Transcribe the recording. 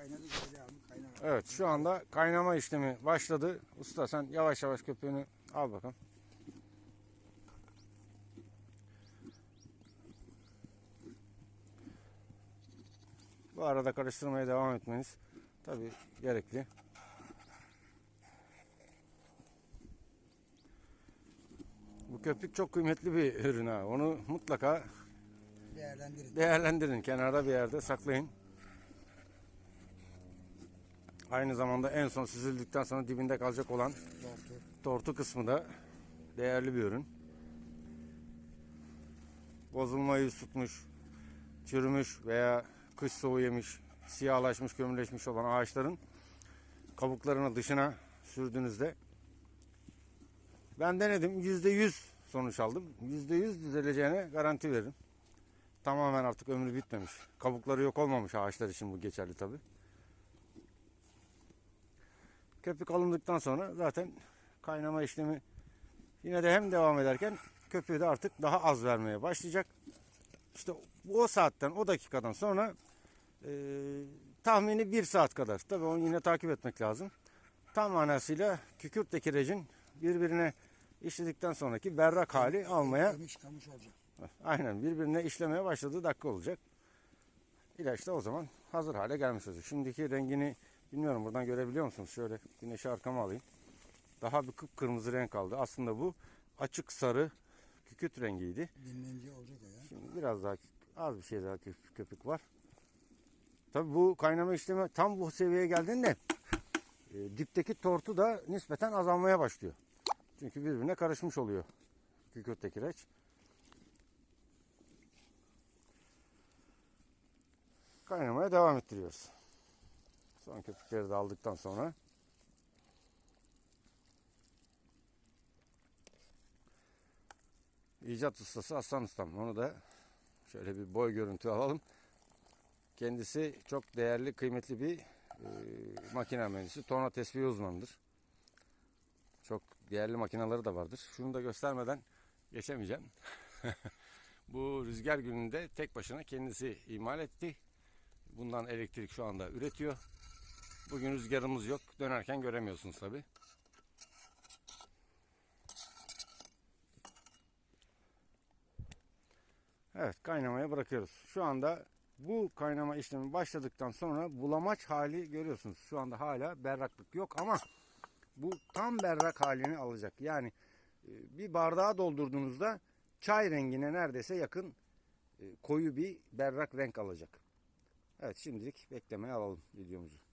Kaynadı kaynadı. Evet şu anda kaynama işlemi başladı. Usta sen yavaş yavaş köpüğünü al bakalım. Bu arada karıştırmaya devam etmeniz tabi gerekli. Bu köpük çok kıymetli bir ürün ha. Onu mutlaka Değerlendirin. değerlendirin. Kenarda bir yerde saklayın. Aynı zamanda en son süzüldükten sonra dibinde kalacak olan Tortu. tortu kısmı da değerli bir ürün. Bozulmayı tutmuş, çürümüş veya kış soğuğu yemiş, siyahlaşmış, kömürleşmiş olan ağaçların kabuklarını dışına sürdüğünüzde ben denedim. %100 sonuç aldım. %100 düzeleceğine garanti veririm. Tamamen artık ömrü bitmemiş. Kabukları yok olmamış ağaçlar için bu geçerli tabi. Köpük alındıktan sonra zaten kaynama işlemi yine de hem devam ederken köpüğü de artık daha az vermeye başlayacak. İşte o saatten o dakikadan sonra e, tahmini bir saat kadar tabi onu yine takip etmek lazım. Tam manasıyla kükürtteki recin birbirine işledikten sonraki berrak hali almaya kamış olacak. Aynen birbirine işlemeye başladığı dakika olacak. İlaç da o zaman hazır hale gelmiş olacak. Şimdiki rengini bilmiyorum buradan görebiliyor musunuz? Şöyle güneşi arkama alayım. Daha bir kıpkırmızı renk aldı. Aslında bu açık sarı kükürt rengiydi. Dinlenince olacak o ya. Şimdi biraz daha az bir şey daha köpük, var. Tabii bu kaynama işlemi tam bu seviyeye geldiğinde e, dipteki tortu da nispeten azalmaya başlıyor. Çünkü birbirine karışmış oluyor kükürtteki reç. Kaynamaya devam ettiriyoruz. Son köpükleri de aldıktan sonra icat ustası Aslan Ustam. Onu da şöyle bir boy görüntü alalım. Kendisi çok değerli, kıymetli bir e, makine mühendisi. Torna tesviye uzmanıdır. Çok değerli makinaları da vardır. Şunu da göstermeden geçemeyeceğim. Bu rüzgar gününde tek başına kendisi imal etti. Bundan elektrik şu anda üretiyor. Bugün rüzgarımız yok. Dönerken göremiyorsunuz tabi. Evet kaynamaya bırakıyoruz. Şu anda bu kaynama işlemi başladıktan sonra bulamaç hali görüyorsunuz. Şu anda hala berraklık yok ama bu tam berrak halini alacak. Yani e, bir bardağa doldurduğunuzda çay rengine neredeyse yakın e, koyu bir berrak renk alacak. Evet şimdilik beklemeye alalım videomuzu.